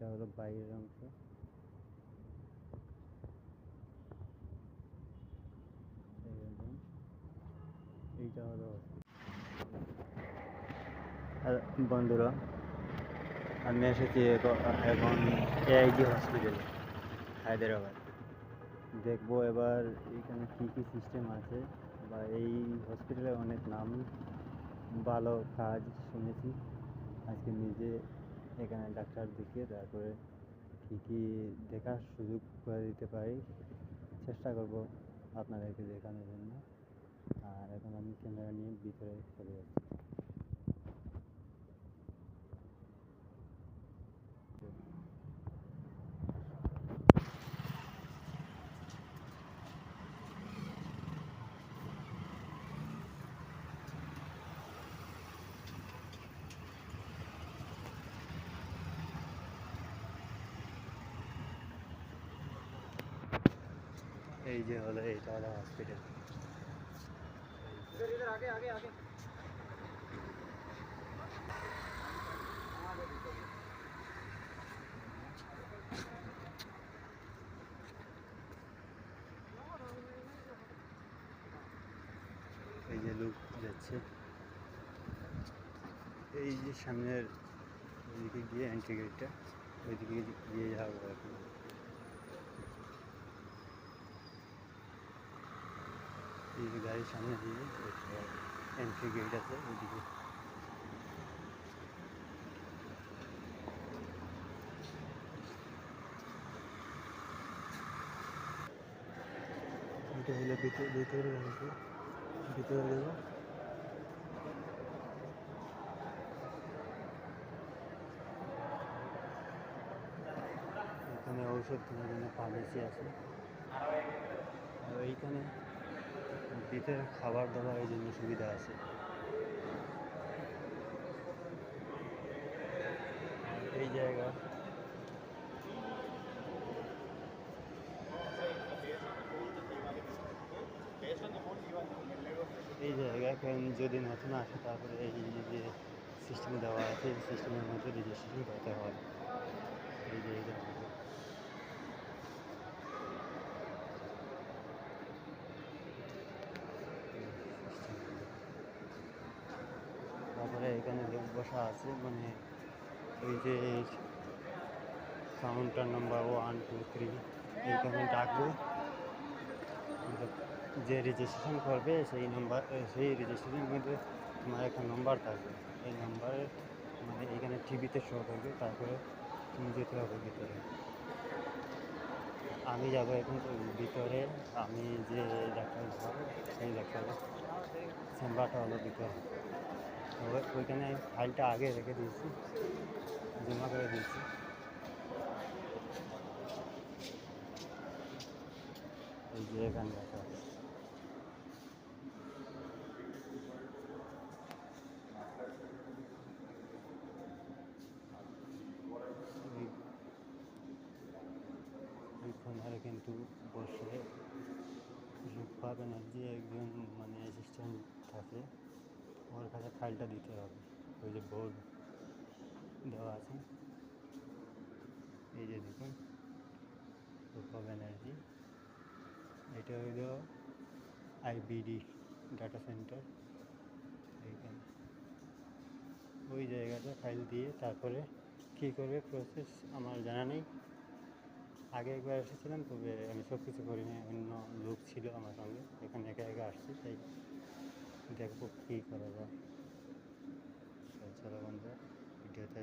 এটা হলো বাইরের অংশ। এইটা হলো বন্ধুরা, আমি এসেছি এখ- এখন এআইজি হসপিটালে হায়দ্রাবাদ। দেখব এবার এখানে কী কী সিস্টেম আছে, বা এই হসপিটালে অনেক নাম, ভালো কাজ শুনেছি। আজকে নিজে এখানে ডাক্তার দেখিয়ে তারপরে কী কী দেখার সুযোগ করে দিতে পারি চেষ্টা করব আপনাদেরকে দেখানোর জন্য। আর এখন আমি ক্যামেরা নিয়ে ভিতরে চলে যাচ্ছি। এই যে হলো এইটা হলো হসপিটাল এই যে লোক যাচ্ছে। এই যে সামনের ওইদিকে গিয়ে এন্ট্রি গেটটা ওইদিকে গিয়ে যাব এই যে গাড়ির সামনে দিয়ে এন্ট্রি গেট আছে, ওইদিকে। এটা ভিতরে ভিতরে এখানে ঔষধ কেনার জন্য ফার্মেসি আছে। এইখানে ভিতরে খাবার দাবারের জন্য সুবিধা আছে। এই জায়গা। এই জায়গা কারণ যদি নতুন আসে, তারপরে এই যে সিস্টেম দেওয়া আছে, এই সিস্টেমের মধ্যে রেজিস্ট্রেশন করতে হয়। এই যে তারপরে এখানে লোক বসা আছে মানে ওই যে counter number one two three এইখানে ডাকবে। যে রেজিস্ট্রেশন করবে, সেই নাম্বার সেই রেজিস্ট্রেশনের মধ্যে তোমার একটা নাম্বার থাকবে। এই নাম্বারে মানে এখানে টিভিতে শো করবে তারপরে তুমি যেতে হবে ভিতরে। আমি যাব এখন ভিতরে। আমি যে ডাক্তার ঘর সেই ডাক্তার চেম্বারটা হলো ভিতরে। ওইখানে ফাইলটা আগে রেখে দিয়েছি, জমা করে দিয়েছি। এই যে এখানে আছে। এই- এই কোনারে কিন্তু বসে রূপা ব্যানার্জি একজন মানে অ্যাসিস্ট্যান্ট থাকে, ওর কাছে ফাইলটা দিতে হবে। ওই যে বোর্ড দেওয়া আছে। এই যে দেখুন রূপা ব্যানার্জি এটা হইল আইবিডি ডাটা সেন্টার এইখানে। ওই জায়গাটা ফাইল দিয়ে তারপরে কী করবে? প্রসেস আমার জানা নেই। আগে একবার এসেছিলাম, তবে আমি সব কিছু করিনি, অন্য লোক ছিল আমার সঙ্গে, এখানে একা একা আসছি, তাই দেখব কী করা যায়। চলো বন্ধু ভিডিওতে